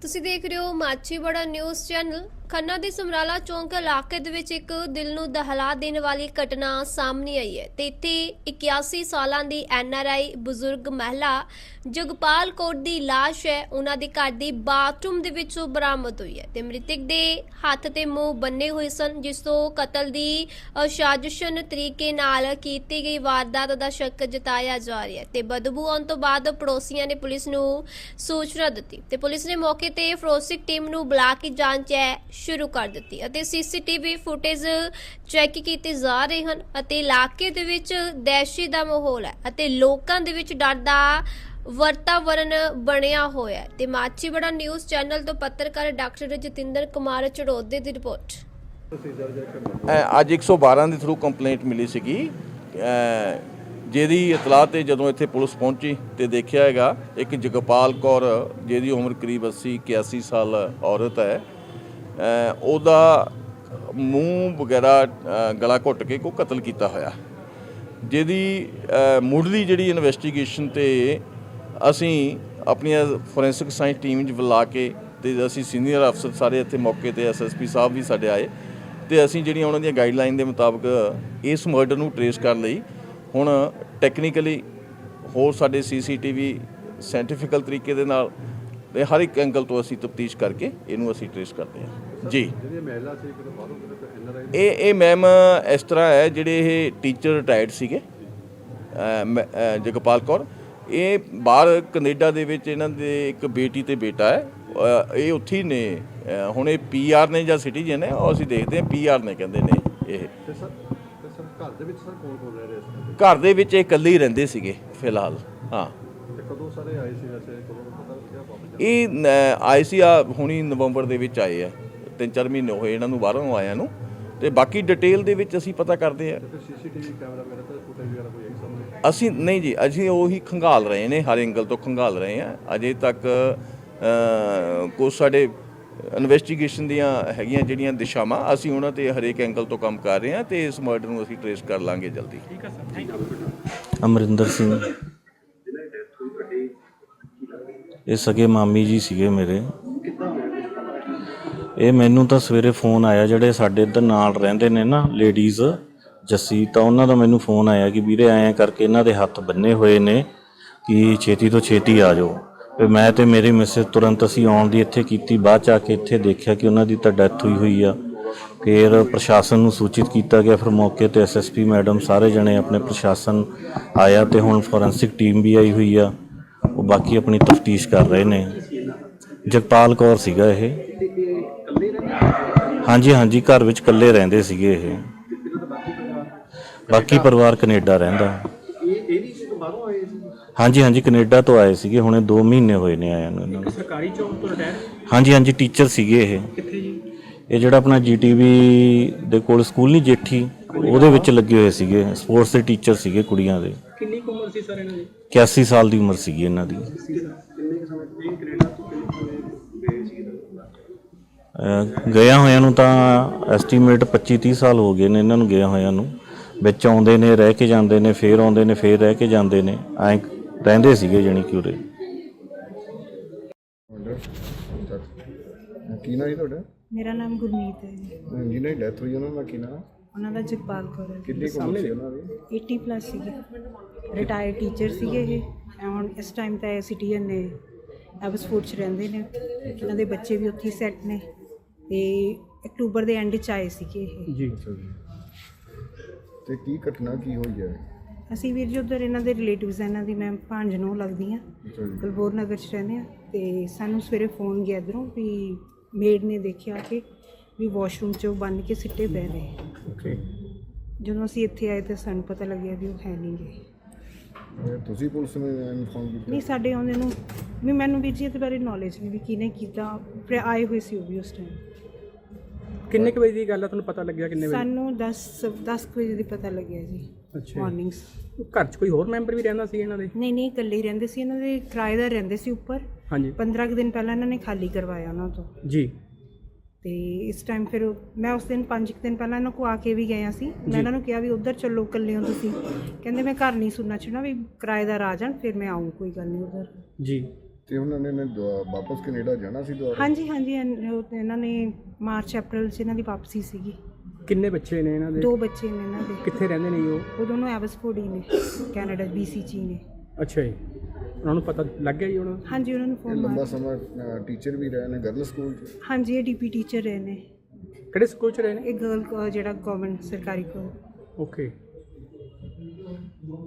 ਤੁਸੀਂ ਦੇਖ ਰਹੇ ਹੋ ਮਾਛੀਵਾੜਾ ਨਿਊਜ਼ ਚੈਨਲ। ਖੰਨਾ ਦੇ ਸਮਰਾਲਾ ਚੌਂਕ ਇਲਾਕੇ ਦੇ ਵਿੱਚ ਇੱਕ ਦਿਲ ਨੂੰ ਦਹਲਾ ਦੇਣ ਵਾਲੀ ਘਟਨਾ ਸਾਹਮਣੇ ਆਈ ਹੈ ਤੇ ਇੱਥੇ 81 ਸਾਲਾਂ ਦੀ ਐਨਆਰਆਈ ਬਜ਼ੁਰਗ ਮਹਿਲਾ ਜਗਪਾਲ ਕੌਰ ਦੀ ਲਾਸ਼ ਹੈ। ਉਹਨਾਂ ਦੇ ਘਰ ਦੀ ਬਾਥਰੂਮ ਦੇ ਵਿੱਚੋਂ ਬਰਾਮਦ ਹੋਈ ਹੈ ਤੇ ਮ੍ਰਿਤਕ ਦੇ ਹੱਥ ਤੇ ਮੂੰਹ ਬੰਨੇ ਹੋਏ ਸਨ ਜਿਸ ਤੋਂ ਕਤਲ ਦੀ ਅ, ਸਾਜ਼ਿਸ਼ਨ ਤਰੀਕੇ ਨਾਲ ਕੀਤੀ ਗਈ। ਵਾਰਦਾਤ ਦਾ ਸ਼ੱਕ ਜਤਾਇਆ ਜਾ ਰਿਹਾ ਹੈ ਤੇ ਬਦਬੂ ਆਉਣ ਤੋਂ ਬਾਅਦ ਪੜੋਸੀਆਂ ਨੇ ਪੁਲਿਸ ਨੂੰ ਸੂਚਨਾ ਦਿੱਤੀ ਤੇ ਪੁਲਿਸ ਨੇ ਮੌਕੇ ਤੇ ਫੋਰੈਂਸਿਕ ਟੀਮ ਨੂੰ ਬੁਲਾ ਕੇ ਜਾਂਚ ਹੈ। ਸ਼ੁਰੂ ਕਰ ਦਿੱਤੀ ਅਤੇ ਸੀਸੀਟੀਵੀ ਫੁਟੇਜ ਚੈੱਕ ਕੀਤੇ ਜਾ ਰਹੇ ਹਨ ਅਤੇ ਇਲਾਕੇ ਦੇ ਵਿੱਚ ਦਹਿਸ਼ਤ ਦਾ ਮਾਹੌਲ ਹੈ ਅਤੇ ਲੋਕਾਂ ਦੇ ਵਿੱਚ ਡਰ ਦਾ ਵਾਤਾਵਰਣ ਬਣਿਆ ਹੋਇਆ ਤੇ ਮਾਚੀਵਾੜਾ ਨਿਊਜ਼ ਚੈਨਲ ਤੋਂ ਪੱਤਰਕਾਰ ਡਾਕਟਰ ਜਤਿੰਦਰ ਕੁਮਾਰ ਚੜੋਦੇ ਦੀ ਰਿਪੋਰਟ। ਅ, ਅੱਜ 112 ਦੇ ਥਰੂ ਕੰਪਲੇਂਟ ਮਿਲੀ ਸੀਗੀ। ਜਿਹਦੀ ਇਤਲਾਹ ਤੇ ਜਦੋਂ ਇੱਥੇ ਪੁਲਿਸ ਪਹੁੰਚੀ ਤੇ ਦੇਖਿਆ ਹੈਗਾ ਇੱਕ ਜਗਪਾਲ ਕੌਰ ਜਿਹਦੀ ਉਮਰ ਕਰੀਬ 80 81 ਸਾਲ ਔਰਤ ਹੈ ਉਹਦਾ ਮੂੰਹ ਵਗੈਰਾ ਗਲਾ ਘੁੱਟ ਕੇ ਕੋ ਕਤਲ ਕੀਤਾ ਹੋਇਆ। ਜਿਹਦੀ ਮੁੱਢਲੀ ਜਿਹੜੀ ਇਨਵੈਸਟੀਗੇਸ਼ਨ ਤੇ ਅਸੀਂ ਆਪਣੀਆਂ ਫੋਰੈਂਸਿਕ ਸਾਇੰਸ ਟੀਮ ਚ ਬੁਲਾ ਕੇ ਤੇ ਅਸੀਂ ਸੀਨੀਅਰ ਅਫਸਰ ਸਾਰੇ ਇੱਥੇ ਮੌਕੇ ਤੇ ਐਸਐਸਪੀ ਸਾਹਿਬ ਵੀ ਸਾਡੇ ਆਏ ਤੇ ਅਸੀਂ ਜਿਹੜੀਆਂ ਉਹਨਾਂ ਦੀਆਂ ਗਾਈਡਲਾਈਨ ਦੇ ਮੁਤਾਬਕ ਇਸ ਮਰਡਰ ਨੂੰ ਟਰੇਸ ਕਰਨ ਲਈ ਹੁਣ ਟੈਕਨੀਕਲੀ ਹੋਰ ਸਾਡੇ ਸੀਸੀਟੀਵੀ ਸਾਇੰਟੀਫਿਕਲ ਤਰੀਕੇ ਦੇ ਨਾਲ ਤੇ ਹਰ ਇੱਕ ਐਂਗਲ ਤੋਂ ਅਸੀਂ ਤਫਤੀਸ਼ ਕਰਕੇ ਇਹਨੂੰ ਅਸੀਂ ਟਰੇਸ ਕਰਦੇ ਹਾਂ। ਜੀ। ਇਹ ਇਹ ਮੈਮ ਇਸ ਤਰ੍ਹਾਂ ਹੈ ਜਿਹੜੇ ਇਹ ਟੀਚਰ ਰਿਟਾਇਰਡ ਸੀਗੇ ਜਗਪਾਲ ਕੌਰ ਇਹ ਬਾਹਰ ਕੈਨੇਡਾ ਦੇ ਵਿੱਚ ਇਹਨਾਂ ਦੇ ਇੱਕ ਬੇਟੀ ਤੇ ਬੇਟਾ ਹੈ ਇਹ ਉੱਥੇ ਹੀ ਨੇ ਹੁਣ ਇਹ ਪੀਆਰ ਨੇ ਜਾਂ ਸਿਟੀਜ਼ਨ ਹੈ ਉਹ ਅਸੀਂ ਦੇਖਦੇ ਹਾਂ ਪੀਆਰ ਨੇ ਕਹਿੰਦੇ ਨੇ ਇਹ। ਘਰ ਦੇ ਵਿੱਚ ਸਰ ਕੌਣ ਕੌਣ ਰਹਿ ਰਿਹਾ ਸੀ? ਘਰ ਦੇ ਵਿੱਚ ਇਹ ਇਕੱਲੇ ਹੀ ਰਹਿੰਦੇ ਸੀਗੇ ਫਿਲਹਾਲ ਹਾਂ। ਤੇ ਕਦੋਂ ਸਾਰੇ ਆਏ ਸੀ ਵੈਸੇ ਕਦੋਂ ਪਤਾ ਲੱਗਿਆ ਵਾਪਸ ਇਹ ਆਏ ਸੀ ਆ ਹੁਣੀ ਨਵੰਬਰ ਦੇ ਵਿੱਚ ਆਏ ਆ। ਤਿੰਨ ਚਾਰ ਮਹੀਨੇ ਹੋਏ ਇਹਨਾਂ ਨੂੰ ਬਾਹਰੋਂ ਆਇਆਂ ਨੂੰ ਤੇ ਬਾਕੀ ਡਿਟੇਲ ਦੇ ਵਿੱਚ ਅਸੀਂ ਪਤਾ ਕਰਦੇ ਆ ਤੇ ਫਿਰ ਸੀਸੀਟੀਵੀ ਕੈਮਰਾ ਵਗੈਰਾ ਤੇ ਫੁਟੇਜ ਵਗੈਰਾ ਕੋਈ ਆਈ ਸਾਹਮਣੇ? ਅਸੀਂ ਨਹੀਂ ਜੀ ਅਸੀਂ ਉਹੀ ਖੰਗਾਲ ਰਹੇ ਨੇ ਹਰ ਐਂਗਲ ਤੋਂ ਖੰਗਾਲ ਰਹੇ ਆ ਅਜੇ ਤੱਕ ਕੁਝ ਸਾਡੇ ਇਨਵੈਸਟੀਗੇਸ਼ਨ ਦੀਆਂ ਹੈਗੀਆਂ ਜਿਹੜੀਆਂ ਦਿਸ਼ਾਵਾਂ ਅਸੀਂ ਉਹਨਾਂ ਤੇ ਹਰੇਕ ਐਂਗਲ ਤੋਂ ਕੰਮ ਕਰ ਰਹੇ ਆ ਤੇ ਇਸ ਮਰਡਰ ਨੂੰ ਅਸੀਂ ਟ੍ਰੇਸ ਕਰ ਲਾਂਗੇ ਜਲਦੀ। ਅਮਰਿੰਦਰ ਸਿੰਘ। ਇਹ ਸਗੇ ਮਾਮੀ ਜੀ ਸੀਗੇ ਮੇਰੇ। ਇਹ ਮੈਨੂੰ ਤਾਂ ਸਵੇਰੇ ਫੋਨ ਆਇਆ, ਜਿਹੜੇ ਸਾਡੇ ਇੱਧਰ ਨਾਲ ਰਹਿੰਦੇ ਨੇ ਨਾ ਲੇਡੀਜ਼ ਜੱਸੀ, ਤਾਂ ਉਹਨਾਂ ਦਾ ਮੈਨੂੰ ਫੋਨ ਆਇਆ ਕਿ ਵੀਰੇ ਐਂ ਕਰਕੇ ਇਹਨਾਂ ਦੇ ਹੱਥ ਬੰਨੇ ਹੋਏ ਨੇ ਕਿ ਛੇਤੀ ਤੋਂ ਛੇਤੀ ਆ ਜਾਓ। ਤੇ ਮੈਂ ਤੇ ਮੇਰੀ ਮਿਸਿਸ ਤੁਰੰਤ ਅਸੀਂ ਆਉਣ ਦੀ ਇੱਥੇ ਕੀਤੀ, ਬਾਅਦ ਚ ਆ ਕੇ ਇੱਥੇ ਦੇਖਿਆ ਕਿ ਉਹਨਾਂ ਦੀ ਤਾਂ ਡੈਥ ਹੋਈ ਹੋਈ ਆ। ਫਿਰ ਪ੍ਰਸ਼ਾਸਨ ਨੂੰ ਸੂਚਿਤ ਕੀਤਾ ਗਿਆ, ਫਿਰ ਮੌਕੇ ਤੇ ਐਸਐਸਪੀ ਮੈਡਮ ਸਾਰੇ ਜਣੇ ਆਪਣੇ ਪ੍ਰਸ਼ਾਸਨ ਆਇਆ ਤੇ ਹੁਣ ਫੋਰੈਂਸਿਕ ਟੀਮ ਵੀ ਆਈ ਹੋਈ ਆ। ਉਹ ਬਾਕੀ ਆਪਣੀ ਤਫਤੀਸ਼ ਕਰ ਰਹੇ ਨੇ। ਜਗਪਾਲ ਕੌਰ ਸੀਗਾ ਇਹ। ਹਾਂਜੀ ਹਾਂਜੀ ਘਰ ਵਿੱਚ ਇਕੱਲੇ ਰਹਿੰਦੇ ਸੀਗੇ ਇਹ। ਬਾਕੀ ਪਰਿਵਾਰ ਕੈਨੇਡਾ ਰਹਿੰਦਾ। ਹਾਂਜੀ ਹਾਂਜੀ ਕੈਨੇਡਾ ਤੋਂ ਆਏ ਸੀਗੇ ਹੁਣੇ 2 ਮਹੀਨੇ ਹੋਏ ਨੇ ਆਇਆਂ ਨੂੰ ਇਹਨਾਂ ਨੂੰ। ਸਰਕਾਰੀ ਜੌਬ ਤੋਂ ਰਿਟਾਇਰ? ਹਾਂਜੀ ਹਾਂਜੀ ਟੀਚਰ ਸੀਗੇ ਇਹ। ਕਿੱਥੇ ਜੀ? ਇਹ ਜਿਹੜਾ ਆਪਣਾ ਜੀਟੀਵੀ ਦੇ ਕੋਲ ਸਕੂਲ ਨਹੀਂ ਜੇਠੀ ਉਹਦੇ ਵਿੱਚ ਲੱਗੇ ਹੋਏ ਸੀਗੇ। ਸਪੋਰਟਸ ਦੇ ਟੀਚਰ ਸੀਗੇ ਕੁੜੀਆਂ ਦੇ। ਕਿੰਨੀ ਕੁ ਉਮਰ ਸੀ ਸਰ ਇਹਨਾਂ ਦੀ? 81 ਸਾਲ ਦੀ ਉਮਰ ਸੀਗੀ ਇਹਨਾਂ ਦੀ। ਅਹ ਗਿਆ ਹੋਇਆਂ ਨੂੰ ਤਾਂ ਐਸਟੀਮੇਟ 25 30 ਸਾਲ ਹੋ ਗਏ ਨੇ ਇਹਨਾਂ ਨੂੰ ਗਿਆ ਹੋਇਆਂ ਨੂੰ। ਵਿੱਚ ਆਉਂਦੇ ਨੇ ਰਹਿ ਕੇ ਜਾਂਦੇ ਨੇ ਫੇਰ ਆਉਂਦੇ ਨੇ ਫੇਰ ਰਹਿ ਕੇ ਜਾਂਦੇ ਨੇ। ਐਂ ਰਹਿੰਦੇ ਸੀਗੇ ਜਾਣੀ ਕਿ ਉਰੇ। ਕੀ ਨਾਮ ਹੈ ਤੁਹਾਡਾ? ਮੇਰਾ ਨਾਮ ਗੁਰਮੀਤ ਹੈ ਜੀ। ਜਿਹਨੇ ਡੈਥ ਹੋਈ ਉਹਨਾਂ ਦਾ ਕੀ ਨਾਮ ਉਹਨਾਂ ਦਾ ਜਗਪਾਲ ਕੌਰ ਹੈ ਕਿੰਨੀ ਕੁ ਉਮਰ ਸੀ ਉਹਨਾਂ ਦੀ? 80 ਪਲੱਸ ਸੀਗੇ। ਰਿਟਾਇਰਡ ਟੀਚਰ ਸੀਗੇ ਇਹ ਐ ਹੁਣ ਇਸ ਟਾਈਮ ਤਾਂ ਸਿਟੀਜ਼ਨ ਨੇ। ਐਬਸਫੋਰਡ ਚ ਰਹਿੰਦੇ ਨੇ। ਇਹਨਾਂ ਦੇ ਬੱਚੇ ਵੀ ਉੱਥੇ ਸੈੱਟ ਨੇ। ਤੇ ਅਕਤੂਬਰ ਦੇ ਐਂਡ ਚ ਆਏ ਸੀਗੇ ਇਹ। ਜੀ। ਅੱਛਾ ਜੀ। ਤੇ ਕੀ ਘਟਨਾ ਕੀ ਹੋਈ ਹੈ? ਅਸੀਂ ਵੀਰ ਜੀ ਉੱਧਰ ਇਹਨਾਂ ਦੇ ਰਿਲੇਟਿਵਸ ਇਹਨਾਂ ਦੀ ਮੈਂ ਭਾਂਜ ਨੂੰ ਲੱਗਦੀ ਆ ਅੱਛਾ ਜੀ। ਗਲਬੋਰ ਨਗਰ ਚ ਰਹਿੰਦੇ ਆ ਤੇ ਸਾਨੂੰ ਸਵੇਰੇ ਫੋਨ ਗਿਆ ਇੱਧਰੋਂ ਵੀ ਮੇਡ ਨੇ ਦੇਖਿਆ ਕਿ ਵੀ ਵਾਸ਼ਰੂਮ 'ਚ ਬੰਨ ਕੇ ਸਿੱਟੇ ਪੈ ਰਹੇ ਓਕੇ ਜਦੋਂ ਅਸੀਂ ਇੱਥੇ ਆਏ ਤੇ ਸਾਨੂੰ ਪਤਾ ਲੱਗਿਆ ਵੀ ਉਹ ਹੈ ਨਹੀਂ ਗੇ। ਤੁਸੀਂ ਪੁਲਿਸ ਨੂੰ ਇਨਫੋਰਮ ਕੀਤਾ? ਨਹੀਂ ਸਾਡੇ ਆਉਂਦੇ ਨੂੰ ਵੀ ਮੈਨੂੰ ਵੀ ਜੀ ਇਹਦੇ ਬਾਰੇ ਨੌਲੇਜ ਨਹੀਂ ਵੀ ਕਿਹਨੇ ਕੀਤਾ। ਆਏ ਹੋਏ ਸੀ ਉਹ ਵੀ ਉਸ ਟਾਈਮ ਕਿੰਨੇ ਕੁ ਵਜੇ ਦੀ ਗੱਲ ਆ? ਤੁਹਾਨੂੰ ਪਤਾ ਲੱਗਿਆ ਕਿੰਨੇ ਵਜੇ? ਸਾਨੂੰ 10 10 ਕੁ ਵਜੇ ਦੀ ਪਤਾ ਲੱਗਿਆ ਜੀ ਅੱਛਾ। ਮਾਰਨਿੰਗਸ ਘਰ 'ਚ ਕੋਈ ਹੋਰ ਮੈਂਬਰ ਵੀ ਰਹਿੰਦਾ ਸੀ ਇਹਨਾਂ ਦੇ? ਨਹੀਂ ਨਹੀਂ ਇਕੱਲੇ ਹੀ ਰਹਿੰਦੇ ਸੀ ਇਹਨਾਂ ਦੇ ਕਿਰਾਏਦਾਰ ਰਹਿੰਦੇ ਸੀ ਉੱਪਰ। ਹਾਂਜੀ। 15 ਕੁ ਦਿਨ ਪਹਿਲਾਂ ਇਹਨਾਂ ਨੇ ਖਾਲੀ ਕਰਵਾਇਆ ਉਹਨਾਂ ਤੋਂ। ਜੀ। ਤੇ ਇਸ ਟਾਈਮ ਫਿਰ ਉਹ- ਮੈਂ ਉਸ ਦਿਨ 5 ਦਿਨ ਪਹਿਲਾਂ ਇਹਨਾਂ ਕੋ ਆ ਕੇ ਵੀ ਗਿਆ ਸੀ। ਮੈਂ ਇਹਨਾਂ ਨੂੰ ਕਿਹਾ ਵੀ ਉੱਧਰ ਚੱਲੋ ਇਕੱਲੇ ਹੋ ਤੁਸੀਂ। ਕਹਿੰਦੇ ਮੈਂ ਘਰ ਨਹੀਂ ਸੁਣਨਾ ਚਾਹਣਾ ਵੀ ਕਿਰਾਏਦਾਰ ਆ ਜਾਣ ਫਿਰ ਮੈਂ ਆਉਂ ਕੋਈ ਗੱਲ ਨਹੀਂ ਉੱਧਰ। ਜੀ। ਤੇ ਉਹਨਾਂ ਨੇ ਨੇ ਦੁਆ- ਵਾਪਸ ਕੈਨੇਡਾ ਜਾਣਾ ਸੀ ਦੁਬਾਰਾ? ਹਾਂਜੀ ਹਾਂਜੀ ਐਨ- ਉਹ ਇਹਨਾਂ ਨੇ ਮਾਰਚ ਅਪ੍ਰੈਲ 'ਚ ਇਹਨਾਂ ਦੀ ਵਾਪਸੀ ਸੀਗੀ। ਕਿੰਨੇ ਬੱਚੇ ਨੇ ਇਹਨਾਂ ਦੇ? ਦੋ ਬੱਚੇ ਨੇ ਇਹਨਾਂ ਦੇ। ਕਿੱਥੇ ਰਹਿੰਦੇ ਨੇ ਜੀ ਉਹ? ਉਹ ਦੋਨੋਂ ਐਵਸਫੋਰਡ ਹੀ ਨੇ ਕੈਨੇਡਾ ਬੀਸੀ 'ਚ ਹੀ ਨੇ। ਅੱਛਾ ਜੀ। ਉਹਨਾਂ ਨੂੰ ਪਤਾ ਲੱਗ ਗਿਆ ਜੀ ਉਹਨਾਂ ਨੂੰ? ਹਾਂਜੀ ਉਹਨਾਂ ਨੂੰ ਇਹ ਫੋਨ ਲੰਬਾ ਮਾਰ ਸਮਾਂ ਟੀਚਰ ਵੀ ਰਹੇ ਨੇ ਗਰਲ ਸਕੂਲ 'ਚ? ਹਾਂਜੀ ਇਹ ਡੀਪੀ ਟੀਚਰ ਰਹੇ ਨੇ। ਕਿਹੜੇ ਸਕੂਲ ਚ ਰਹੇ ਨੇ? ਇਹ ਗਰਲ ਜਿਹੜਾ ਗਵਰਨਮੈਂਟ ਸਰਕਾਰੀ ਕੋਲ ਓਕੇ